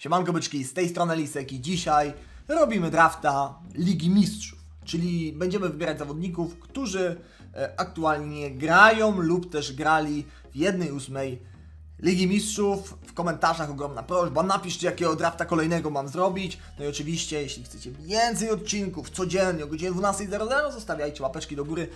Siemanko byczki, z tej strony Lisek i dzisiaj robimy drafta Ligi Mistrzów, czyli będziemy wybierać zawodników, którzy e, aktualnie grają lub też grali w jednej ósmej Ligi Mistrzów. W komentarzach ogromna prośba, napiszcie jakiego drafta kolejnego mam zrobić. No i oczywiście, jeśli chcecie więcej odcinków codziennie o godzinie 12.00, zostawiajcie łapeczki do góry.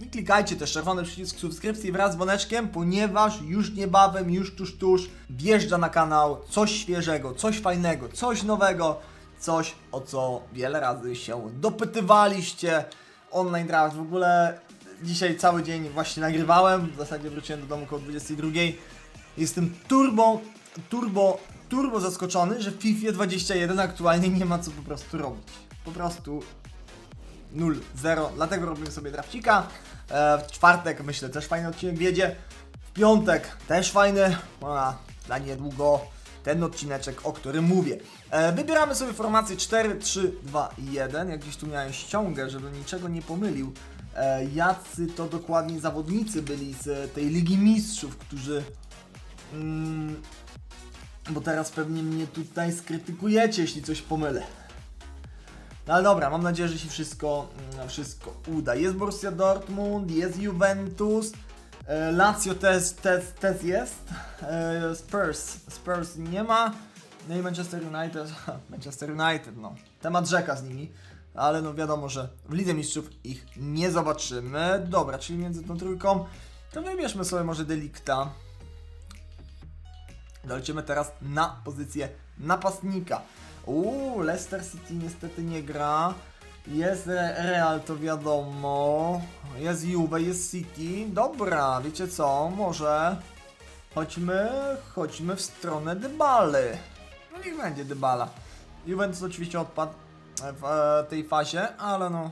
I klikajcie też czerwony przycisk subskrypcji wraz z dzwoneczkiem, ponieważ już niebawem, już tuż tuż wjeżdża na kanał coś świeżego, coś fajnego, coś nowego, coś o co wiele razy się dopytywaliście. Online draft w ogóle dzisiaj cały dzień właśnie nagrywałem, w zasadzie wróciłem do domu około 22. Jestem turbo, turbo, turbo zaskoczony, że w FIFA 21 aktualnie nie ma co po prostu robić. Po prostu 0, 0, dlatego robimy sobie drafcika. E, w czwartek myślę też fajny odcinek wiedzie. W piątek też fajny, a dla niedługo ten odcineczek, o którym mówię. E, wybieramy sobie formację 4, 3, 2 i 1. Jak gdzieś tu miałem ściągę, żebym niczego nie pomylił. E, jacy to dokładnie zawodnicy byli z tej Ligi Mistrzów, którzy... Mm, bo teraz pewnie mnie tutaj skrytykujecie, jeśli coś pomylę. No ale dobra, mam nadzieję, że się wszystko, mm, wszystko uda. Jest Borussia Dortmund, jest Juventus, e, Lazio też, też, też jest, e, Spurs, Spurs nie ma, no i Manchester United, Manchester United, no, temat rzeka z nimi, ale no wiadomo, że w Lidze Mistrzów ich nie zobaczymy. Dobra, czyli między tą trójką, to wybierzmy sobie może Delikta. Dolecimy teraz na pozycję napastnika. Uuu, Leicester City niestety nie gra. Jest Re- Real, to wiadomo. Jest Juve, jest City. Dobra, wiecie co? Może chodźmy, chodźmy w stronę Dybaly. No niech będzie Dybala. Juventus oczywiście odpadł w e, tej fazie, ale no...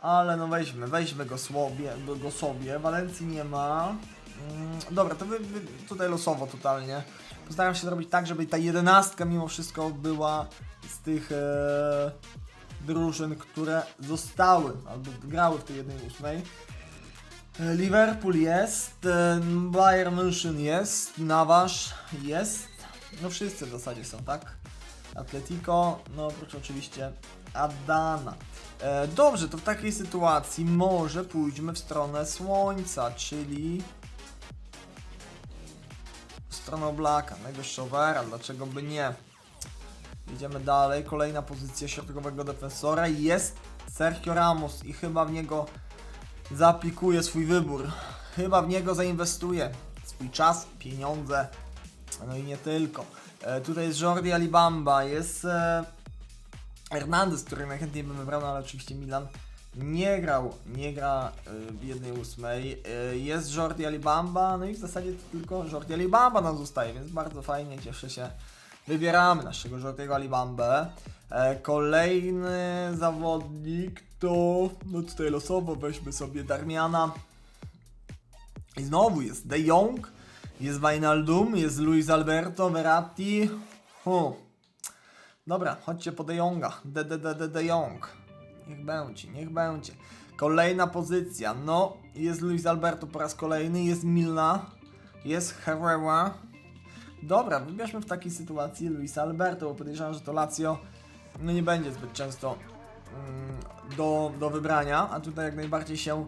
Ale no weźmy, weźmy go sobie, go sobie. Walencji nie ma. Mm, dobra, to wy, wy, tutaj losowo totalnie. Postaram się zrobić tak, żeby ta jedenastka mimo wszystko była z tych e, drużyn, które zostały albo grały w tej jednej ósmej. E, Liverpool jest, e, Bayern München jest, Nawasz jest. No wszyscy w zasadzie są, tak? Atletico, no oprócz oczywiście Adana. E, dobrze, to w takiej sytuacji może pójdźmy w stronę Słońca, czyli w stronę Oblaka, najwyższowera, dlaczego by nie? Idziemy dalej, kolejna pozycja środkowego defensora jest Sergio Ramos i chyba w niego zaaplikuje swój wybór. Chyba w niego zainwestuje swój czas, pieniądze, no i nie tylko. E, tutaj jest Jordi Alibamba, jest e, Hernandez, który najchętniej bym wybrał, no ale oczywiście Milan nie grał, nie gra y, w jednej ósmej. Y, Jest Jordi Alibamba, no i w zasadzie tylko Jordi Alibamba nam zostaje, więc bardzo fajnie, cieszę się. Wybieramy naszego Jordiego Alibambę. E, Kolejny zawodnik to, no tutaj losowo weźmy sobie Darmiana. I znowu jest De Jong, jest Wijnaldum, jest Luis Alberto, Verratti. Huh. Dobra, chodźcie po De Jonga. De, de, de, de, de Jong. Niech będzie, niech będzie. Kolejna pozycja. No, jest Luis Alberto po raz kolejny, jest Milna, jest Herrera. Dobra, wybierzmy w takiej sytuacji Luisa Alberto, bo podejrzewam, że to Lazio no nie będzie zbyt często mm, do, do wybrania, a tutaj jak najbardziej się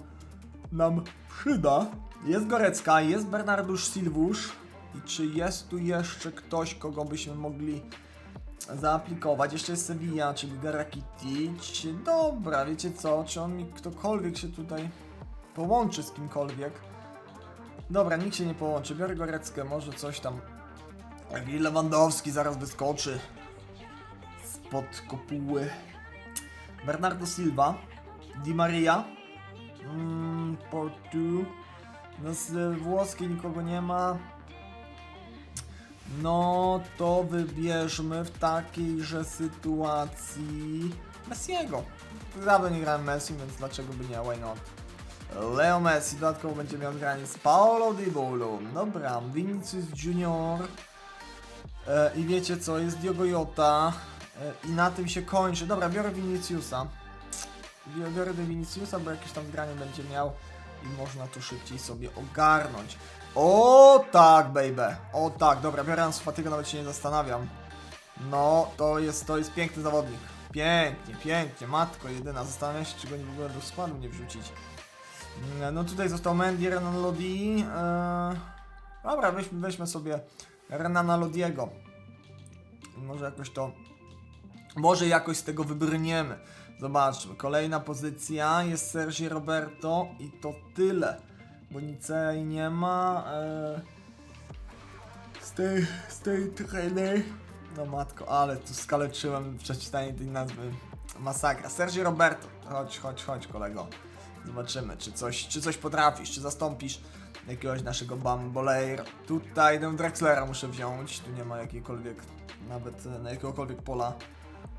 nam przyda. Jest Gorecka, jest Bernardusz Silvusz i czy jest tu jeszcze ktoś, kogo byśmy mogli zaaplikować. Jeszcze jest Sevilla, czyli Garakitic. Dobra, wiecie co? Czy on mi ktokolwiek się tutaj połączy z kimkolwiek? Dobra, nikt się nie połączy. Biorę Goreckę, może coś tam. Jakiś Lewandowski zaraz wyskoczy spod kopuły. Bernardo Silva, Di Maria, mm, Portu. No z włoskiej nikogo nie ma. No to wybierzmy w takiejże sytuacji Messiego. Dawno nie grałem Messi, więc dlaczego by nie, why not? Leo Messi dodatkowo będzie miał granie z Paolo Di Bolo. Dobra, Vinicius Junior. E, I wiecie co, jest Diogo Jota. E, I na tym się kończy. Dobra, biorę Viniciusa. Biorę do Viniciusa, bo jakieś tam granie będzie miał i można to szybciej sobie ogarnąć. O tak, baby. O tak, dobra, biorę Ansu Fatiego, nawet się nie zastanawiam. No, to jest, to jest piękny zawodnik. Pięknie, pięknie, matko jedyna. Zastanawiam się, czy go nie w ogóle do składu nie wrzucić. Mm, No tutaj został Mendy, Renan Lodi. Eee, dobra, weźmy, weźmy sobie Renana Lodiego. Może jakoś to... Może jakoś z tego wybrniemy. Zobaczmy. Kolejna pozycja jest Sergi Roberto i to tyle. Bo Nicei nie ma. Eee, z tej, z tej trener. No matko, ale tu skaleczyłem przeczytanie tej nazwy. Masakra. Sergi Roberto. Chodź, chodź, chodź kolego. Zobaczymy, czy coś, czy coś potrafisz, czy zastąpisz jakiegoś naszego Bamboleira. Tutaj tę Drexlera muszę wziąć. Tu nie ma jakiejkolwiek, nawet e, na jakiegokolwiek pola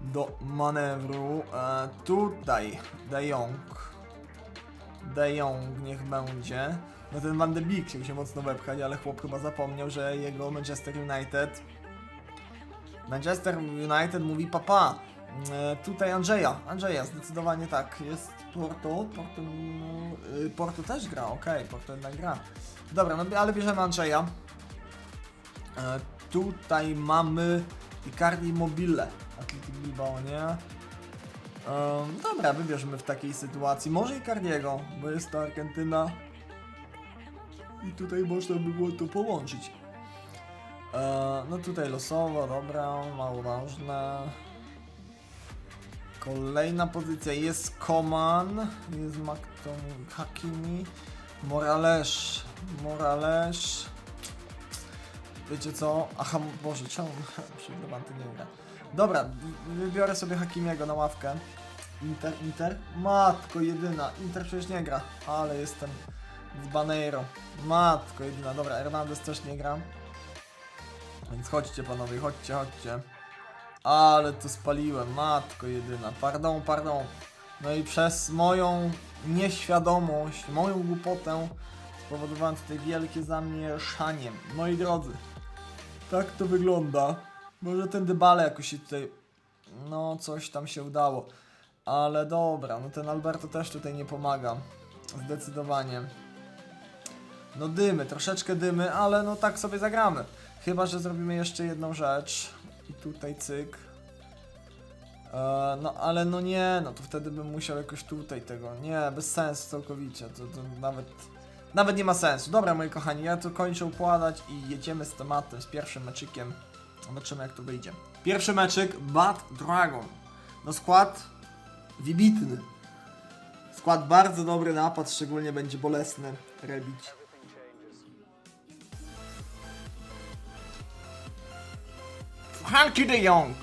do manewru. E, tutaj De Jong. De Jong niech będzie. No ten Van de Beek chciał się mocno wepchać, ale chłop chyba zapomniał, że jego Manchester United Manchester United mówi papa. E, tutaj Andrzeja, Andrzeja, zdecydowanie tak. Jest Porto, Porto, y, Porto też gra, okej, Porto jednak gra. Dobra, no ale bierzemy Andrzeja. E, tutaj mamy Icardi Immobile, Athletic Bilbao, nie? Em, dobra, wybierzmy w takiej sytuacji. Może Icardiego, bo jest to Argentyna. I tutaj można by było to połączyć. E, no tutaj losowo, dobra, mało ważne. Kolejna pozycja jest Koman, jest Makton Hakimi, Morales, Morales. Wiecie co? Aha, Boże, czemu Przygotowanty nie gra. Dobra, wy- wybiorę sobie Hakimiego na ławkę. Inter, Inter? Matko jedyna, Inter przecież nie gra, ale jestem z Baneiro. Matko jedyna, dobra, Hernandez też nie gra. Więc chodźcie panowie, chodźcie, chodźcie. Ale to spaliłem, matko jedyna. Pardon, pardon. No i przez moją nieświadomość, moją głupotę spowodowałem tutaj wielkie zamieszanie. Moi drodzy, tak to wygląda. Może ten dybale jakoś się tutaj, no coś tam się udało. Ale dobra, no ten Alberto też tutaj nie pomaga. Zdecydowanie. No dymy, troszeczkę dymy, ale no tak sobie zagramy. Chyba, że zrobimy jeszcze jedną rzecz. I tutaj cyk. E, no ale no nie, no to wtedy bym musiał jakoś tutaj tego. Nie, bez sensu całkowicie. To, to nawet. Nawet nie ma sensu. Dobra, moi kochani, ja tu kończę układać i jedziemy z tematem, z pierwszym meczykiem. Zobaczymy, jak to wyjdzie. Pierwszy meczyk Bad Dragon. No skład wybitny. Skład bardzo dobry, napad szczególnie będzie bolesny robić. Frankie de Jong.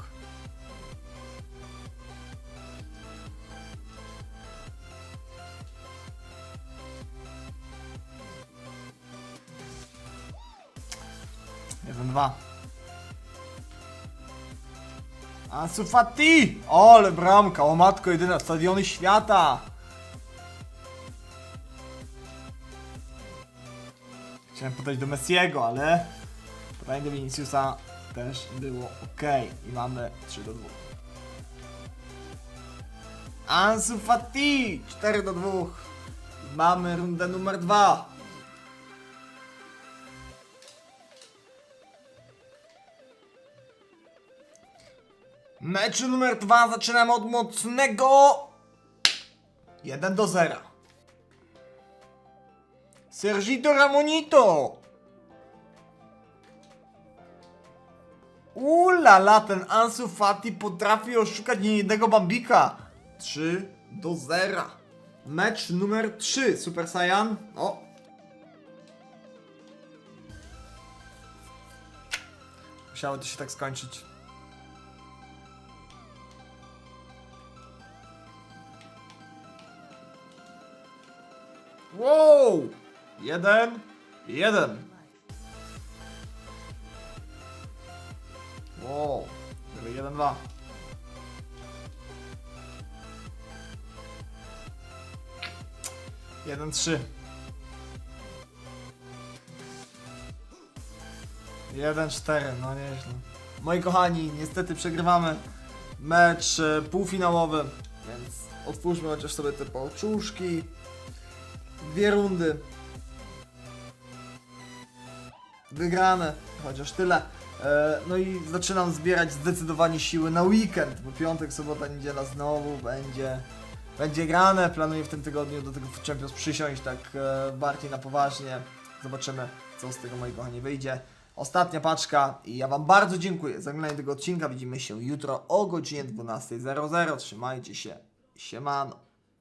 Jeden, dwa. Ansu Fati! Ole bramka, o matko jedyna, stadiony świata! Chciałem podać do Messiego, ale podanie do Viniciusa też było ok. I mamy 3 do 2. Ansu Fati! 4 do 2. Mamy rundę numer 2. Mecz numer 2 zaczynamy od mocnego 1 do 0. Sergito Ramonito! Ulala, ten Ansu Fati potrafi oszukać niejednego Bambika. 3 do 0. Mecz numer 3, Super Saiyan. O. Musiało to się tak skończyć. Wow! Jeden, jeden. Wow, jeden, dwa. Jeden, trzy. Jeden, cztery, no nieźle. Moi kochani, niestety przegrywamy mecz e, półfinałowy, więc otwórzmy chociaż sobie te poczuszki. Dwie rundy. wygrane, chociaż tyle. E, No i zaczynam zbierać zdecydowanie siły na weekend, bo piątek, sobota, niedziela znowu będzie, będzie grane. Planuję w tym tygodniu do tego Champions przysiąść tak e, bardziej na poważnie. Zobaczymy, co z tego moi kochani wyjdzie. Ostatnia paczka i ja Wam bardzo dziękuję za oglądanie tego odcinka. Widzimy się jutro o godzinie 12.00. Trzymajcie się. Siemano.